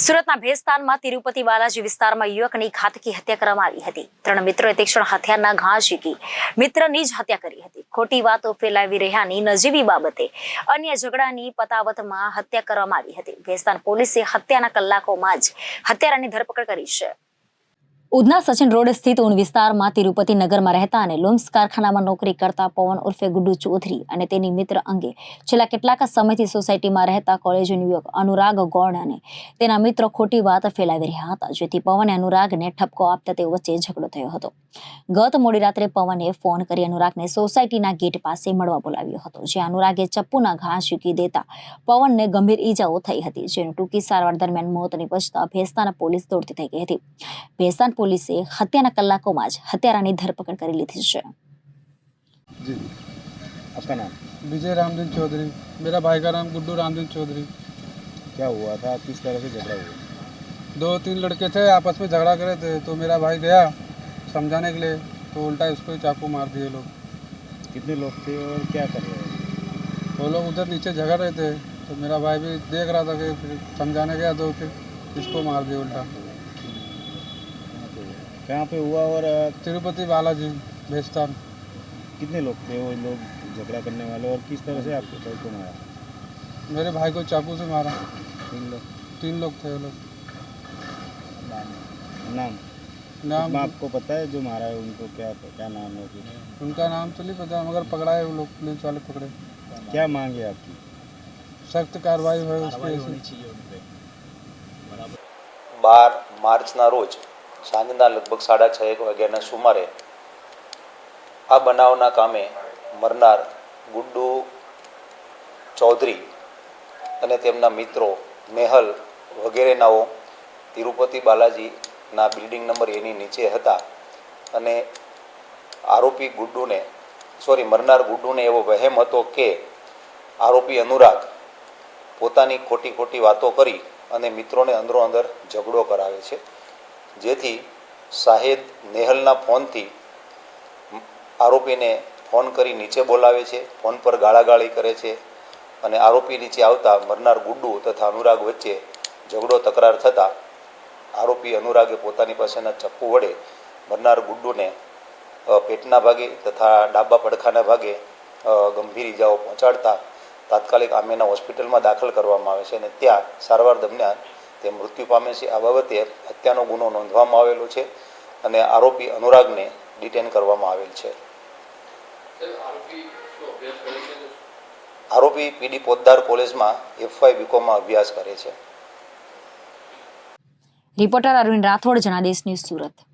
સુરતના ભેસ્તાનમાં તિરુપતિ બાલાજી વિસ્તારમાં યુવકની ઘાતકી હત્યા કરવામાં આવી હતી. ત્રણ મિત્રોએ તીક્ષ્ણ હથિયારના ઘા ઝીકી મિત્રની જ હત્યા કરી હતી. ખોટી વાતો ફેલાવી રહ્યાની નજીવી બાબતે અન્ય ઝઘડાની પતાવતમાં હત્યા કરવામાં આવી હતી. ભેસ્તાન પોલીસે હત્યાના કલાકોમાં જ હત્યારાની ધરપકડ કરી છે. ઉધના સચિન રોડ સ્થિત ઉન વિસ્તારમાં તિરુપતિ નગરમાં રહેતા અને લોમ્સ કારખાનામાં નોકરી કરતા પવન ઉર્ફે ગુડ્ડુ ચૌધરી અને તેની મિત્ર અંગે છેલ્લા કેટલાક સમયથી સોસાયટીમાં રહેતા કોલેજનો યુવક અનુરાગ ગૌણ અને તેના મિત્રો ખોટી વાત ફેલાવી રહ્યા હતા, જેથી પવને અનુરાગને ઠપકો આપતા તેઓ વચ્ચે ઝઘડો થયો હતો. ગત મોડી રાત્રે પવને ફોન કરી અનુરાગને સોસાયટીના ગેટ પાસે મળવા બોલાવ્યો હતો, જ્યાં અનુરાગે ચપ્પુના ઘા ઝૂકી દેતા પવનને ગંભીર ઈજાઓ થઈ હતી, જેનું ટૂંકી સારવાર દરમિયાન મોત નિપજતા ભેસ્તાન પોલીસ દોડતી થઈ ગઈ હતી. ભેસ્તાન પોલીસે હત્યાના કલાકોમાં જ હત્યારાની ધરપકડ કરી લીધી છે जी आपका नाम विजय रामदीन चौधरी मेरा भाई का नाम गुड्डू रामदीन चौधरी क्या हुआ था किस तरह से झगड़ा हुआ दो तीन लड़के थे आपस में झगड़ा करे थे तो मेरा भाई गया समझाने के लिए तो उल्टा इसको ही चाकू मार दिए लोग कितने लोग थे और क्या कर रहे हैं वो लोग उधर नीचे झगड़ रहे थे तो मेरा भाई भी देख रहा था कि फिर समझाने गया तो फिर इसको मार दिया उल्टा कहाँ पे हुआ और अ, तिरुपति बालाजी भेस्तान कितने लोग थे वो लोग झगड़ा करने वाले और किस तरह से आपको भाई को मारा मेरे भाई को चाकू से मारा तीन लोग तीन लोग थे वो लोग नाम नाम नाम आपको पता है जो मारा है उनको क्या क्या नाम है फिर उनका नाम तो नहीं पता मगर पकड़ा है वो लोग पुलिस वाले पकड़े क्या मांग है आपकी सख्त कार्रवाई हो उस पर બાર માર્ચના રોજ સાંજના લગભગ સાડા છ, એક વાગ્યાના સુમારે આ બનાવના કામે મરનાર ગુડ્ડુ ચૌધરી અને તેમના મિત્રો મેહલ વગેરેનાઓ તિરુપતિ બાલાજીના બિલ્ડિંગ નંબર એની નીચે હતા અને આરોપી ગુડ્ડુને, સોરી, મરનાર ગુડ્ડુને એવો વહેમ હતો કે આરોપી અનુરાગ પોતાની ખોટી ખોટી વાતો કરી અને મિત્રોને અંદરો અંદર ઝઘડો કરાવે છે. જેથી શાહેદ નેહલના ફોનથી આરોપીને ફોન કરી નીચે બોલાવે છે, ફોન પર ગાળાગાળી કરે છે અને આરોપી નીચે આવતા મરનાર ગુડ્ડુ તથા અનુરાગ વચ્ચે ઝઘડો તકરાર થતાં આરોપી અનુરાગે પોતાની પાસેના ચપ્પુ વડે મરનાર ગુડ્ડુને પેટના ભાગે તથા ડાબા પડખાના ભાગે ગંભીર ઇજાઓ પહોંચાડતા તાત્કાલિક આમેના હોસ્પિટલમાં દાખલ કરવામાં આવે છે અને ત્યાં સારવાર દરમિયાન તે મૃત્યુ પામે છે. આ બાબતે હત્યાનો ગુનો નોંધવામાં આવેલો છે અને આરોપી અનુરાગને ડિટેન કરવામાં આવેલ છે. આરોપી પીડી પોદ્દાર કોલેજમાં એફવાય બીકોમમાં અભ્યાસ કરે છે. Reporter Arvind Rathod Janadesh news Surat.